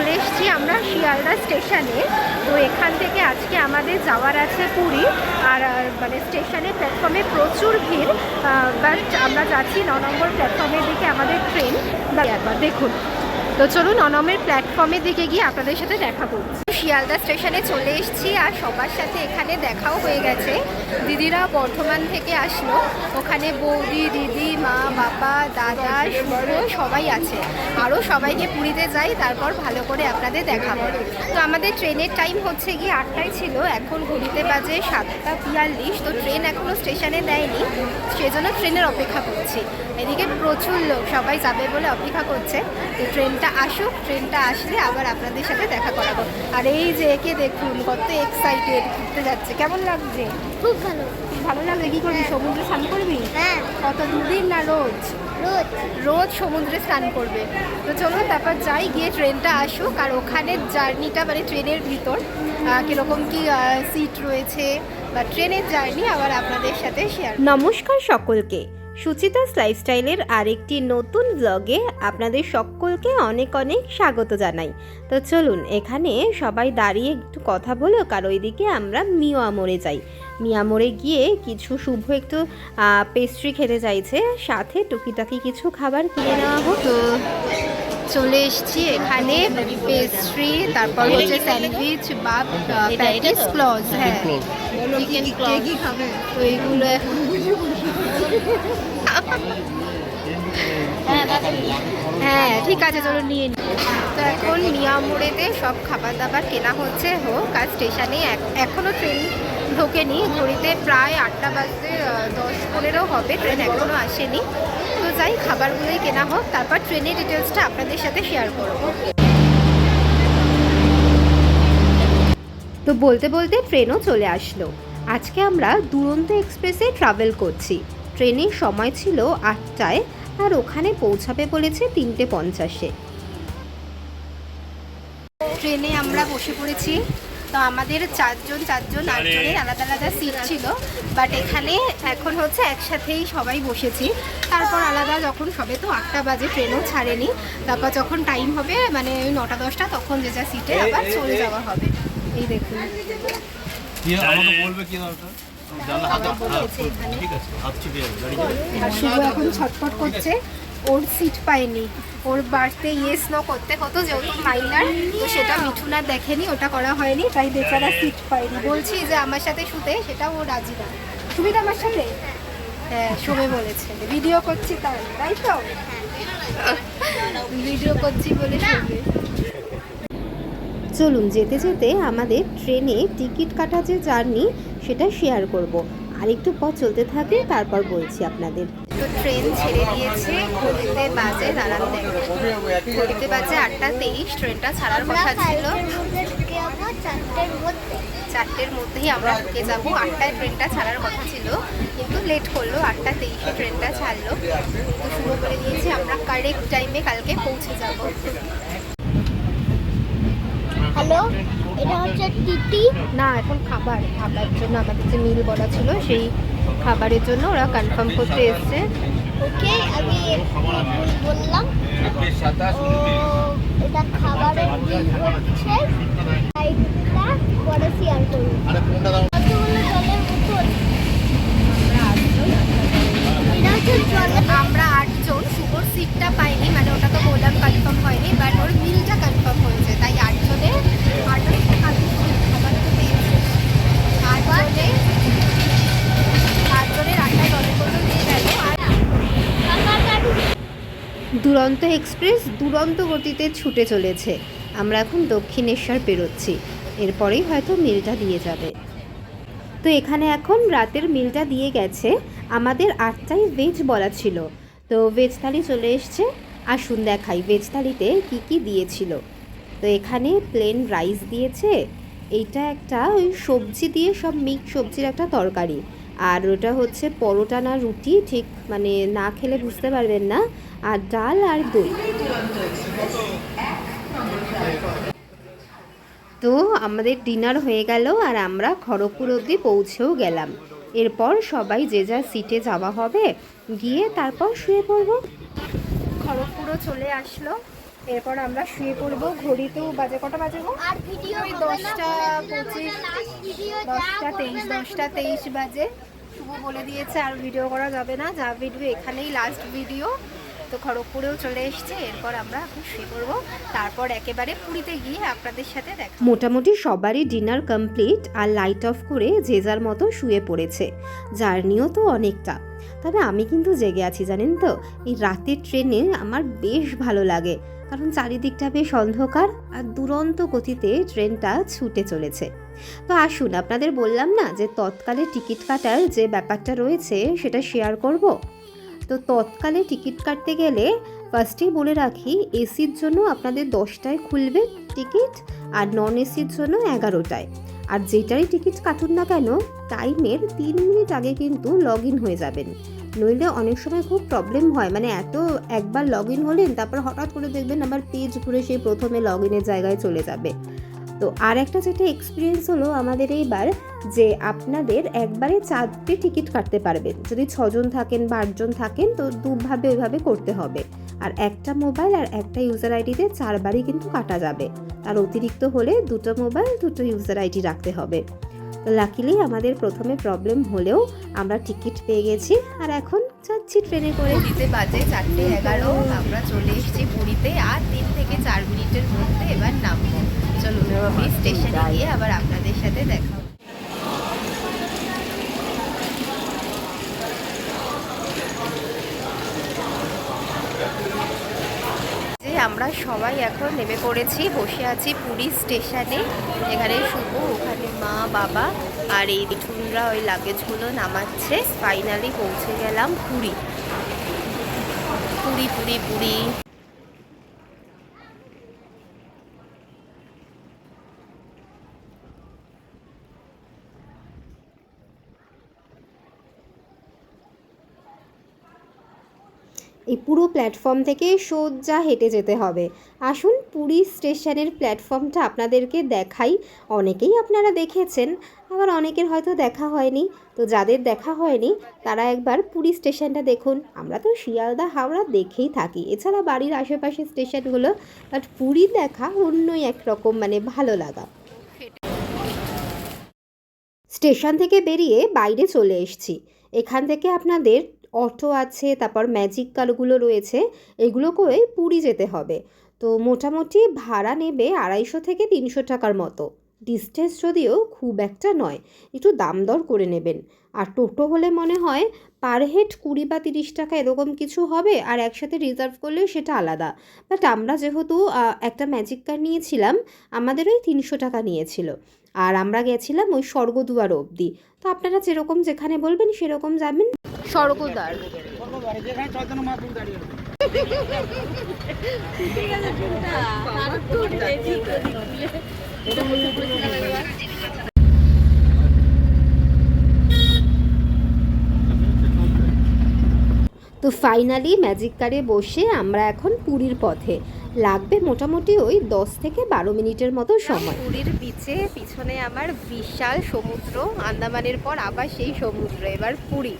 চলে এসেছি আমরা শিয়ালদা স্টেশনে। তো এখান থেকে আজকে আমাদের যাওয়ার আছে পুরী। আর মানে স্টেশনে প্ল্যাটফর্মে প্রচুর ভিড় বাট আমরা যাচ্ছি ন নম্বর প্ল্যাটফর্মের দিকে আমাদের ট্রেন একবার দেখুন তো চলুন অনমের প্ল্যাটফর্মের দিকে গিয়ে আপনাদের সাথে দেখা করছি। শিয়ালদা স্টেশনে চলে এসেছি আর সবার সাথে এখানে দেখাও হয়ে গেছে। দিদিরা বর্ধমান থেকে আসলো। ওখানে বৌদি, দিদি, মা, বাবা, দাদা, শুভ, সবাই আছে। আরও সবাইকে পুরীতে যাই, তারপর ভালো করে আপনাদের দেখাবো। তো আমাদের ট্রেনের টাইম হচ্ছে গিয়ে আটটায় ছিল। এখন ঘড়িতে বাজে সাতটা বিয়াল্লিশ। তো ট্রেন এখনও স্টেশনে দেয়নি। সেজন্য ট্রেনের অপেক্ষা করছি। এদিকে প্রচুর লোক সবাই যাবে বলে অপেক্ষা করছে। তো ট্রেনটা আসুক ট্রেনটা আসলে আবার আপনাদের সাথে দেখা করাবো। আর এই যে একে দেখুন কত এক্সাইটেড ঘুরতে যাচ্ছে। কেমন লাগছে? খুব ভালো। ভালো লাগছে? কি করবি? সমুদ্রে স্নান করবি? হ্যাঁ। কত দুদিন না রোজ? রোজ। রোজ সমুদ্রে স্নান করবে। তো চলো তারপর যাই গিয়ে ট্রেনটা আসুক। আর ওখানের জার্নিটা মানে ট্রেনের ভিতর কীরকম কি সিট রয়েছে বা ট্রেনের জার্নি আবার আপনাদের সাথে শেয়ার নমস্কার সকলকে। সুচিতাস লাইফস্টাইলের আরেকটি নতুন ব্লগে আপনাদের সকলকে অনেক অনেক স্বাগত জানাই। তো চলুন এখানে সবাই দাঁড়িয়ে একটু কথা বলো আর ওইদিকে আমরা মিয়ামোড়ে যাই। মিয়ামোড়ে গিয়ে কিছু শুভ একটু পেস্ট্রি খেতে চাইছে সাথে টুকিটাকি কিছু খাবার কিনে নেওয়া হোক। তো চলে এসেছি এখানে পেস্ট্রি তারপর হচ্ছে স্যান্ডউইচ বা প্যাটিস ক্লজ হ্যাঁ। চিকেন ক্লজ তো এইগুলো হ্যাঁ ঠিক আছে চলো নিয়ে তো এখন মিয়ামোড়েতে সব খাবার দাবার কেনা হচ্ছে হোক, আর স্টেশনে এক- এখনও ট্রেন ঢোকেনি। ঘড়িতে প্রায় আটটা বাজতে দশ পনেরো হবে, ট্রেন এখনও আসেনি। তো যাই, খাবারগুলোই কেনা হোক, তারপর ট্রেনের ডিটেলসটা আপনাদের সাথে শেয়ার করব। তো বলতে বলতে ট্রেনও চলে আসলো। আজকে আমরা দুরন্ত এক্সপ্রেসে ট্রাভেল করছি। ট্রেনের সময় ছিল আটটায় আর ওখানে পৌঁছাবে বলেছে তিনটে পঞ্চাশে। ট্রেনে আমরা বসে পড়েছি। তো আমাদের চারজন চারজন আটজনের আলাদা আলাদা সিট ছিল। বাট এখানে এখন হচ্ছে একসাথেই সবাই বসেছি। তারপর আলাদা যখন সবে তো আটটা বাজে ট্রেনও ছাড়েনি। তারপর যখন টাইম হবে মানে ওই নটা দশটা তখন যে যা সিটে আবার চলে যাওয়া হবে। এই দেখুন। আমাকে বলবে কি দরকার বসেছি এখানে। শুভ ছটফট করছে ওর সিট পায়নি। ওর বাড়তে ইয়েস ন করতে হতো যেহেতু মাইনার তো সেটা মিঠুনার দেখেনি ওটা করা হয়নি তাই বেচারা সিট পায়নি। বলছি যে আমার সাথে শুতে সেটা ও রাজি না। সুবিধা আমার সাথে? হ্যাঁ শুভে বলেছে। ভিডিও করছি তাই তাই তো? ভিডিও করছি বলে শুনবে চলুন যেতে যেতে আমাদের ট্রেনে টিকিট কাটা যে জার্নি সেটা শেয়ার করব। আর একটু পথ চলতে থাকে তারপর বলছি আপনাদের। তো ট্রেন ছেড়ে দিয়েছে ঘড়িতে বাজে দাঁড়ান ঘড়িতে বাজে আটটা তেইশ ট্রেনটা ছাড়ার কথা ছিল। চারটের মধ্যেই আমরা ঢুকে যাব। আটটায় ট্রেনটা ছাড়ার কথা ছিল কিন্তু লেট করল আটটা তেইশে ট্রেনটা ছাড়লো। তো শুরু করে দিয়েছি আমরা কারেক্ট টাইমে কালকে পৌঁছে যাব। হ্যালো এটা হচ্ছে টিটি। না এখন খাবার খাবার জন্য আমাদের যে মিল বলা ছিল সেই খাবারের জন্য ওরা কনফার্ম করতে এসছে। ওকে আমি বললাম। ও এটা খাবারের বিল হচ্ছে সাইডটা পরে শেয়ার করুন কতগুলো জলের বোতল এটা হচ্ছে জলের আমরা আটজন শুভর সিটটা পাইনি মানে ওটা তো বললাম কনফার্ম হয়নি বাট ওর মিলটা কনফার্ম হয়েছে তাই আটজনে আটজন খাবার তো পেয়েছে আটজনে আটজনের আটটা জলের বোতল দিয়ে গেল আর দুরন্ত এক্সপ্রেস দুরন্ত গতিতে ছুটে চলেছে। আমরা এখন দক্ষিণেশ্বর পেরোচ্ছি। এরপরেই হয়তো মিলটা দিয়ে যাবে। তো এখানে এখন রাতের মিলটা দিয়ে গেছে। আমাদের আটটাই ভেজ বলা ছিল। তো ভেজ থালি চলে এসছে। আসুন দেখাই ভেজ থালিতে কী কী দিয়েছিল। তো এখানে প্লেন রাইস দিয়েছে। এইটা একটা ওই সবজি দিয়ে সব মিক্স সবজির একটা তরকারি। আর ওটা হচ্ছে পরোটা না রুটি, ঠিক মানে না খেলে বুঝতে পারবেন না। আর ডাল আর দই। তো আমাদের ডিনার হয়ে গেল আর আমরা খড়গপুর অবধি পৌঁছেও গেলাম। এরপর সবাই যে যার সিটে যাওয়া হবে, গিয়ে তারপর শুয়ে পড়ব। খড়গপুরও চলে আসলো। এরপর আমরা শুয়ে পড়ব ঘড়িতেও বাজে কটা বাজে গো? ওই দশটা পঁচিশ দশটা তেইশ দশটা তেইশ বাজে। শুভ বলে দিয়েছে আর ভিডিও করা যাবে না যা ভিডিও এখানেই লাস্ট ভিডিও তো খড়গপুরেও চলে এসছে এরপর আমরা এখন শুয়ে পড়ব। তারপর একেবারে পুরীতে গিয়ে আপনাদের সাথে দেখা মোটামুটি সবারই ডিনার কমপ্লিট আর লাইট অফ করে যে যার মতো শুয়ে পড়েছে। জার্নিও তো অনেকটা। তবে আমি কিন্তু জেগে আছি জানেন তো? এই রাতের ট্রেনে আমার বেশ ভালো লাগে। কারণ চারিদিকটা বেশ অন্ধকার আর দুরন্ত গতিতে ট্রেনটা ছুটে চলেছে। তো আসুন, আপনাদের বললাম না যে তৎকালে টিকিট কাটার যে ব্যাপারটা রয়েছে সেটা শেয়ার করব? তো তৎকালে টিকিট কাটতে গেলে ফার্স্টেই বলে রাখি, এসির জন্য আপনাদের দশটায় খুলবে টিকিট আর নন এসির জন্য এগারোটায়। আর যেটারই টিকিট কাটুন না কেন, টাইমের তিন মিনিট আগে কিন্তু লগ ইন হয়ে যাবেন। নইলে অনেক সময় খুব প্রবলেম হয় মানে এত একবার লগ ইন হলেন, তারপর হঠাৎ করে দেখবেন আবার পেজ ঘুরে সেই প্রথমে লগ ইনের জায়গায় চলে যাবে। তো আর একটা যেটা এক্সপিরিয়েন্স হলো আমাদের এইবার, যে আপনাদের একবারে চারটে টিকিট কাটতে পারবেন। যদি ছজন থাকেন বা আটজন থাকেন, তো দুভাবে ওইভাবে করতে হবে। আর একটা মোবাইল আর একটা ইউজার আইডিতে চারবারই কিন্তু কাটা যাবে। তার অতিরিক্ত হলে দুটো মোবাইল দুটো ইউজার আইডি রাখতে হবে। তো লাকিলি আমাদের প্রথমে প্রবলেম হলেও আমরা টিকিট পেয়ে গেছি। আর এখন যাচ্ছি ট্রেনে করে। দিতে বাজে চারটে এগারো। আমরা চলে এসেছি পুরীতে। আর তিন থেকে চার মিনিটের মধ্যে এবার নামবো। চলুন আমি স্টেশনে গিয়ে আবার আপনাদের সাথে দেখা আমরা সবাই এখন নেমে পড়েছি, বসে আছি পুরী স্টেশনে। এখানে শুভ, ওখানে মা, বাবা আর এই মিঠুনরা ওই লাগেজগুলো নামাচ্ছে। ফাইনালি পৌঁছে গেলাম পুরী। পুরী পুরী পুরী। এই পুরো প্ল্যাটফর্ম থেকে সোজা হেঁটে যেতে হবে। আসুন পুরী স্টেশনের প্ল্যাটফর্মটা আপনাদেরকে দেখাই। অনেকেই আপনারা দেখেছেন, আবার অনেকের হয়তো দেখা হয়নি। তো যাদের দেখা হয়নি, তারা একবার পুরী স্টেশনটা দেখুন। আমরা তো শিয়ালদা, হাওড়া দেখেই থাকি। এছাড়া বাড়ির আশেপাশে স্টেশনগুলো, বাট পুরী দেখা অন্যই একরকম মানে ভালো লাগা। স্টেশন থেকে বেরিয়ে বাইরে চলে এসেছি। এখান থেকে আপনাদের অটো আছে, তারপর ম্যাজিক কারগুলো রয়েছে, এগুলো করে পুরী যেতে হবে। তো মোটামুটি ভাড়া নেবে আড়াইশো থেকে তিনশো টাকার মতো। ডিস্টেন্স যদিও খুব একটা নয়, একটু দাম দর করে নেবেন। আর টোটো হলে মনে হয় পার হেড কুড়ি বা তিরিশ টাকা এরকম কিছু হবে, আর একসাথে রিজার্ভ করলে সেটা আলাদা। বাট আমরা যেহেতু একটা ম্যাজিক কার নিয়েছিলাম, আমাদের ওই তিনশো টাকা নিয়েছিল। আর আমরা গেছিলাম ওই স্বর্গদুয়ার অবধি। তো আপনারা যেরকম যেখানে বলবেন সেরকম যাবেন। স্বর্গদ্বার তো ফাইনালি ম্যাজিক কারে বসে আমরা এখন পুরীর পথে। লাগবে মোটামুটি ওই দশ থেকে বারো মিনিটের মতো সময়। পুরীর বিচে পিছনে আমার বিশাল সমুদ্র আন্দামানের পর আবার সেই সমুদ্র এবার পুরী।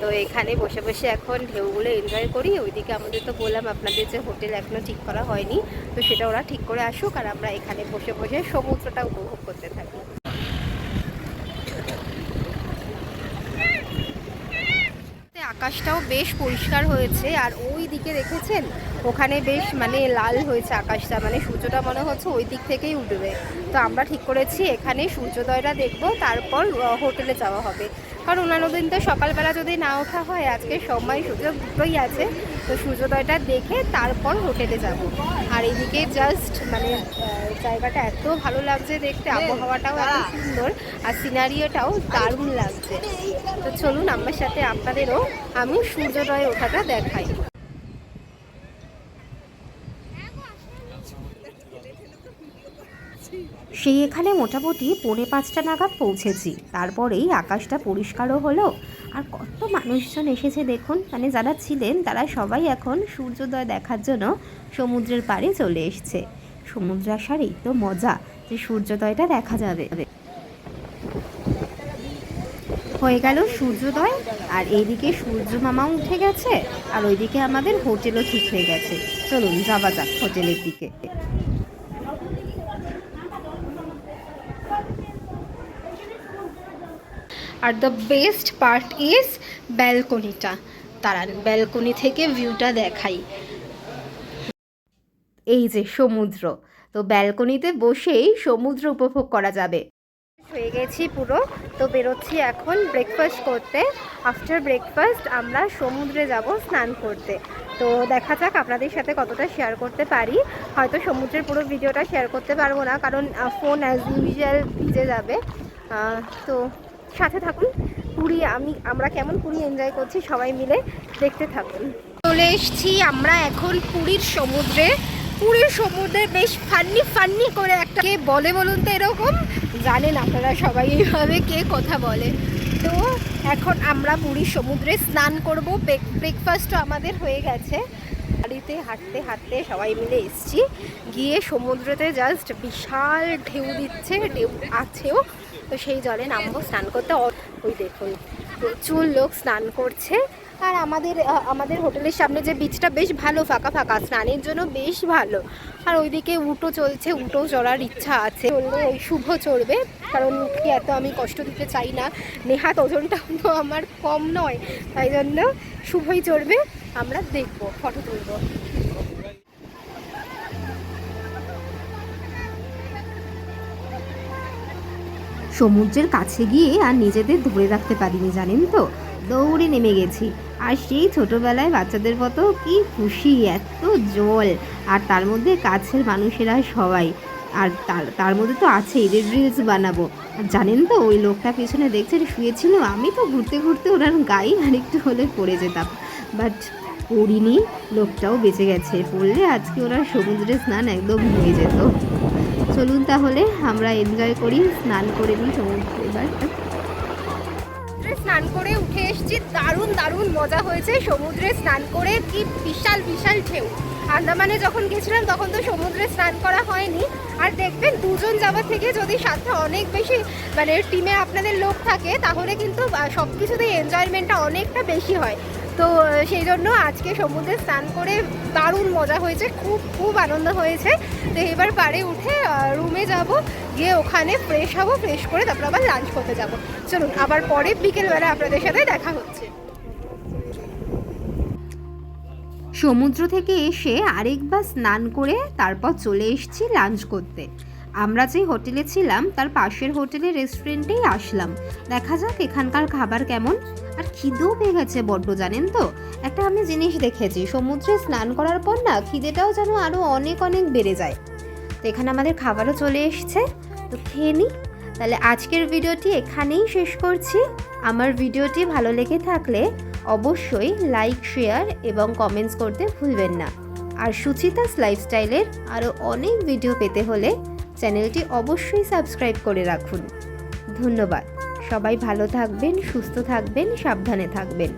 তো এখানে বসে বসে এখন ঢেউগুলো এনজয় করি। ওইদিকে আমাদের তো বললাম আপনাদের যে হোটেল এখনও ঠিক করা হয়নি তো সেটা ওরা ঠিক করে আসুক আর আমরা এখানে বসে বসে সমুদ্রটা উপভোগ করতে থাকি। আকাশটাও বেশ পরিষ্কার হয়েছে আর ওই দিকে দেখেছেন ওখানে বেশ মানে লাল হয়েছে আকাশটা মানে সূর্যটা মনে হচ্ছে ওই দিক থেকেই উঠবে। তো আমরা ঠিক করেছি, এখানে সূর্যোদয়টা দেখব, তারপর হোটেলে যাওয়া হবে। কারণ অন্যান্য দিন তো সকালবেলা যদি না ওঠা হয়, আজকে সময় সূর্য দুটোই আছে। তো সূর্যোদয়টা দেখে তারপর হোটেলে যাব। আর এইদিকে জাস্ট মানে জায়গাটা এত ভালো লাগছে দেখতে, আবহাওয়াটাও এত সুন্দর, আর সিনারিওটাও দারুণ লাগছে। তো চলুন, আমার সাথে আপনাদেরও আমি সূর্যোদয় ওঠাটা দেখাই। সেই এখানে মোটামুটি পৌনে পাঁচটা নাগাদ পৌঁছেছি। তারপরেই আকাশটা পরিষ্কারও হলো। আর কত মানুষজন এসেছে দেখুন। মানে যারা ছিলেন, তারা সবাই এখন সূর্যোদয় দেখার জন্য সমুদ্রের পাড়ে চলে এসছে। সমুদ্র আসার এই তো মজা যে সূর্যোদয়টা দেখা যাবে। হয়ে গেল সূর্যোদয়, আর এইদিকে সূর্য মামা উঠে গেছে, আর ওইদিকে আমাদের হোটেলও ঠিক হয়ে গেছে। চলুন যাওয়া যাক হোটেলের দিকে। আর দ্য বেস্ট পার্ট ইজ ব্যালকনিটা তারা ব্যালকনি থেকে ভিউটা দেখাই। এই যে সমুদ্র, তো ব্যালকনিতে বসেই সমুদ্র উপভোগ করা যাবে। হয়ে গেছি পুরো, তো বেরোচ্ছি এখন ব্রেকফাস্ট করতে। আফটার ব্রেকফাস্ট আমরা সমুদ্রে যাব স্নান করতে। তো দেখা যাক আপনাদের সাথে কতটা শেয়ার করতে পারি। হয়তো সমুদ্রের পুরো ভিডিওটা শেয়ার করতে পারব না, কারণ ফোন অ্যাজ ইউজুয়াল ভিজে যাবে। তো সাথে থাকুন পুরী আমি, আমরা কেমন পুরী এনজয় করছি সবাই মিলে দেখতে থাকুন। চলে এসছি আমরা এখন পুরীর সমুদ্রে। পুরীর সমুদ্রে বেশ ফান্নি ফান্নি করে একটা কে বলে বলুন তো এরকম? জানেন আপনারা সবাই এইভাবে কে কথা বলে। তো এখন আমরা পুরীর সমুদ্রে স্নান করব। ব্রেকফাস্টও আমাদের হয়ে গেছে। গাড়িতে হাঁটতে হাঁটতে সবাই মিলে এসছি। গিয়ে সমুদ্রতে জাস্ট বিশাল ঢেউ দিচ্ছে, ঢেউ আছেও। তো সেই জলে নামবো, স্নান করতে ওই দেখুন, প্রচুর লোক স্নান করছে। আর আমাদের আমাদের হোটেলের সামনে যে বিচটা বেশ ভালো, ফাঁকা ফাঁকা, স্নানের জন্য বেশ ভালো। আর ওইদিকে উটো চলছে, উটো চড়ার ইচ্ছা আছে। চললে ওই শুভ চড়বে, কারণ কি এত আমি কষ্ট দিতে চাই না। নেহাত ওজনটাও তো আমার কম নয়, তাই জন্য শুভই চড়বে। আমরা দেখব ফটো তুলবো। সমুদ্রের কাছে গিয়ে আর নিজেদের ধরে রাখতে পারিনি, জানেন তো? দৌড়ে নেমে গেছি। আর সেই ছোটোবেলায় বাচ্চাদের মতো কি খুশি, এত জল আর তার মধ্যে কাছের মানুষেরা সবাই। আর তার তার মধ্যে তো আছে এদের রিলস বানাবো। আর জানেন তো, ওই লোকটা পেছনে দেখছে, শুয়েছিল। আমি তো ঘুরতে ঘুরতে ওনার গায়ে আরেকটু হলে পড়ে যেতাম। বাট পড়িনি, লোকটাও বেঁচে গেছে। পড়লে আজকে ওনার সমুদ্রে স্নান একদম হয়ে যেত। চলুন তাহলে, আমরা এনজয় করি, স্নান করে নিই সমুদ্রে এবার। স্নান করে উঠে এসেছি, দারুণ দারুণ মজা হয়েছে। সমুদ্রে স্নান করে কি বিশাল বিশাল ঢেউ। আন্দামানে যখন গেছিলাম, তখন তো সমুদ্রে স্নান করা হয়নি। আর দেখবেন, দুজন যাওয়া থেকে যদি সাথে অনেক বেশি মানে টিমে আপনাদের লোক থাকে, তাহলে কিন্তু সব কিছুতেই এনজয়মেন্টটা অনেকটা বেশি হয়। তো সেই জন্য আজকে সমুদ্রে স্নান করে দারুণ মজা হয়েছে, খুব খুব আনন্দ হয়েছে। তো এবার পাড়ে উঠে রুমে যাব, গিয়ে ওখানে ফ্রেশ হব ফ্রেশ করে তারপর আবার লাঞ্চ করতে যাব। চলুন, আবার পরে বিকেলবেলা আপনাদের সাথে দেখা হচ্ছে। সমুদ্র থেকে এসে আরেকবার স্নান করে তারপর চলে এসেছি লাঞ্চ করতে। আমরা যে হোটেলে ছিলাম, তার পাশের হোটেলের রেস্টুরেন্টেই আসলাম। দেখা যাক এখানকার খাবার কেমন। আর খিদেও পেয়ে গেছে বড্ড, জানেন তো? একটা আমি জিনিস দেখেছি, সমুদ্রে স্নান করার পর না খিদেটাও যেন আরও অনেক অনেক বেড়ে যায়। তো এখানে আমাদের খাবারও চলে এসছে। তো খেয়ে নিই তাহলে আজকের ভিডিওটি এখানেই শেষ করছি। আমার ভিডিওটি ভালো লেগে থাকলে অবশ্যই লাইক, শেয়ার এবং কমেন্টস করতে ভুলবেন না। আর সুচিতাস লাইফস্টাইলের আরও অনেক ভিডিও পেতে হলে চ্যানেলটি অবশ্যই সাবস্ক্রাইব করে রাখুন। ধন্যবাদ। সবাই ভালো থাকবেন সুস্থ থাকবেন সাবধানে থাকবেন।